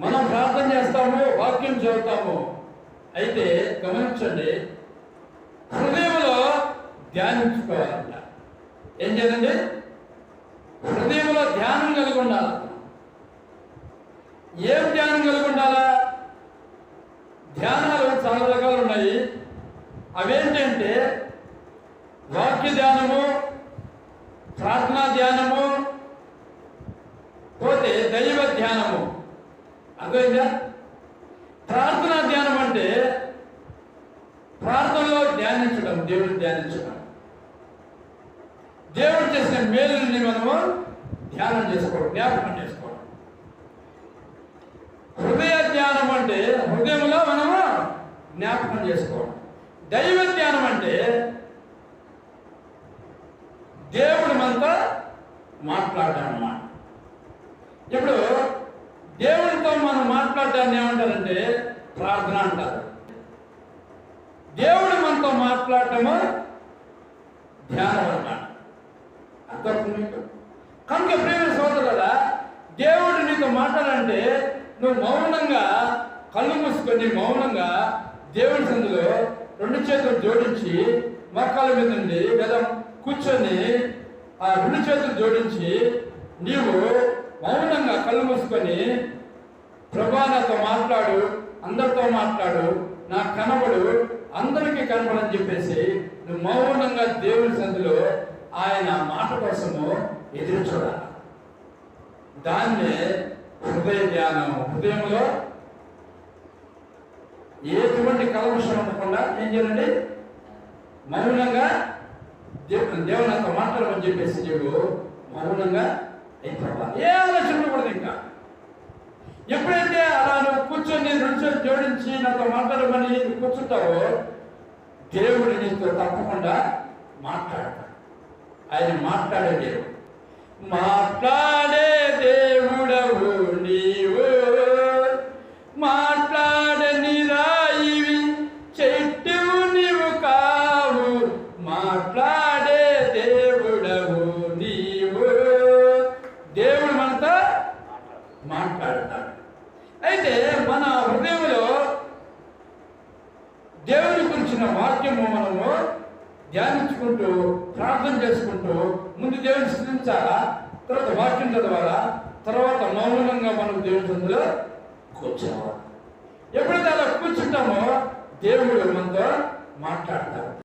మనం ప్రార్థన చేస్తాము వాక్యం చదువుతాము. అయితే గమనించండి హృదయంలో ధ్యానించుకోవాలంట. ఏం చేయాలండి? హృదయంలో ధ్యానం కలిగి ఉండాలి ఏం ధ్యానం కలిగి ఉండాలా? ధ్యానాలు చాలా రకాలు ఉన్నాయి. అవేంటంటే వాక్య ధ్యానము ప్రార్థనా ధ్యానము పోతే దైవ ధ్యానము అర్థమైందా? ప్రార్థనా ధ్యానం అంటే ప్రార్థనలో ధ్యానించడం దేవుడిని ధ్యానించడం. దేవుడు చేసిన మేలుని మనము ధ్యానం చేసుకోవడం జ్ఞాపకం చేసుకోవడం. హృదయ ధ్యానం అంటే హృదయంలో మనము జ్ఞాపకం చేసుకోవడం. దైవ ధ్యానం అంటే దేవుడు మనతో మాట్లాడడం అన్నమాట. ఇప్పుడు దేవుడు దేవునితో మనం మాట్లాడడాన్ని ఏమంటారంటే ప్రార్థన అంటారు. దేవుడు మనతో మాట్లాడటము ధ్యానం అన్నమాట అర్థం కనుక ప్రేమ సోదరుడా దేవుడు నీతో మాట్లాడంటే నువ్వు మౌనంగా కళ్ళు మూసుకొని మౌనంగా దేవుడి సందులో రెండు చేతులు జోడించి మోకాల మీద నుండి లేదా కూర్చొని ఆ రెండు చేతులు జోడించి నీవు మౌనంగా కళ్ళు మూసుకొని ప్రభా నాతో మాట్లాడు అందరితో మాట్లాడు నా కనబడు అందరికీ కనబడని చెప్పేసి నువ్వు మౌనంగా దేవుని సందులో ఆయన మాట కోసము ఎదురు చూడాలి. దాన్నే హృదయ ధ్యానం హృదయంలో ఎటువంటి కలవృషం ఉండకుండా ఏం చేయాలండి? మౌనంగా దేవు దేవునితో మాట్లాడమని చెప్పేసి చెడు మౌనంగా అయిపోవాలి ఏ ఆలోచన ఉండకూడదు ఇంకా ఎప్పుడైతే అలా నువ్వు మనుషులు జోడించి నాతో మాట్లాడమని నువ్వు కూర్చుంటావో దేవుడు నీతో తప్పకుండా మాట్లాడతాడు. ఆయన మాట్లాడే దేవుడు. మాట్లాడే దేవుడవు నీవు. మాట్లాడని రాయివి చెట్టు నీవు కావు. మాట్లాడే దేవుడవు నీవు. దేవుడు మనతో మాట్లాడతాడు. అయితే మన హృదయంలో దేవుని గురించిన వాక్యము మనము ధ్యానించుకుంటూ ప్రార్థన చేసుకుంటూ ముందు దేవుని స్థితించాలా? తర్వాత వాక్యం చదవాలా? తర్వాత మౌనంగా మనం దేవుని సందులో కూర్చోవాలి? ఎప్పుడైతే అలా కూర్చుంటామో దేవుడు మనతో మాట్లాడతాడు.